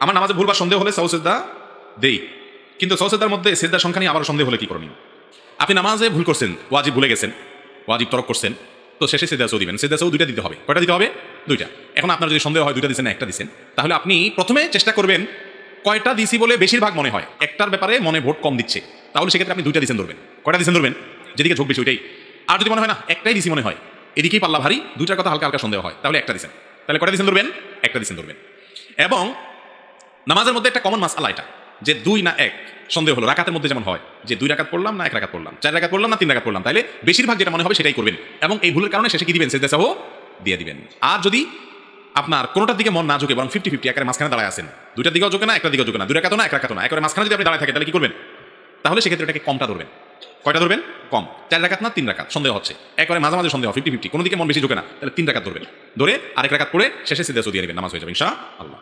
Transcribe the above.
আমার নামাজে ভুল বা সন্দেহ হলে সৌসেদ্দা দেই। কিন্তু সৌসেদ্দার মধ্যে সেদ্দার সংখ্যা নিয়ে আবার সন্দেহ হলে কি করণীয় আপনি নামাজে ভুল করছেন, ওয়াজিব ভুলে গেছেন, ওয়াজিব তরক করছেন, তো শেষে সেদাসও দিবেন। সেদাসও দুইটা দিতে হবে। কয়টা দিতে হবে? দুইটা। এখন আপনার যদি সন্দেহ হয়, দুইটা দিচ্ছেন না একটা দিচ্ছেন তাহলে আপনি প্রথমে চেষ্টা করবেন, কয়টা দিছি বলে বেশিরভাগ মনে হয়? একটার ব্যাপারে মনে ভোট কম দিচ্ছে। তাহলে সেক্ষেত্রে আপনি দুইটা দিচ্ছেন ধরবেন। কয়টা দিচ্ছেন ধরবেন? যেদিকে ঝোঁক বেশি ওইটাই। আর যদি মনে হয় না, একটাই দিছি মনে হয়, এদিকেই পাল্লা ভারী, দুইটার কথা হালকা হালকা সন্দেহ হয়, তাহলে একটা দিচ্ছেন তাহলে কয়টা দিচ্ছেন ধরবেন? একটা দিচ্ছেন ধরবেন। এবং নামাজের মধ্যে একটা কমন মাসালা এটা, যে দুই না এক, সন্দেহ হলো, রাকাতের মধ্যে যেমন হয়, যে দুই রাকাত পড়লাম না এক রাকাত পড়লাম, চার রাকাত পড়লাম না তিন রাকাত পড়লাম তাহলে বেশিরভাগ যেটা মনে হবে সেটাই করবেন। এবং এই ভুলের কারণে শেষে কি দিবেন? সেজদা সাহ দিয়ে দিবেন। আর যদি আপনার কোনোটার দিকে মন না ঝুঁকে, বরং ফিফটি ফিফটি একের মাঝখানে দাঁড়ায় আছেন, দুইটার দিকেও ঝুঁকে না একটা দিকেও ঝুঁকে না, দুই রাকাত না, এক রাকাত না একের মাঝখানে যদি আপনি দাঁড়ায় থাকেন, তাহলে কি করবেন? তাহলে সেক্ষেত্রে এটাকে কমটা ধরবেন। কয়টা ধরবেন? কম। চার রাকাত না, তিন রাকাত, সন্দেহ হচ্ছে। একবারে মাঝে মাঝে সন্দেহ ফিফটি ফিফটি কোনো দিকে মন বেশি ঝুঁকে না, তাহলে তিন রাকাত ধরবেন। ধরে আরেক রাকাত পড়ে শেষে সিদ্ধা দিয়ে নেবেন, নামাজ হয়ে যাবে ইনশা আল্লাহ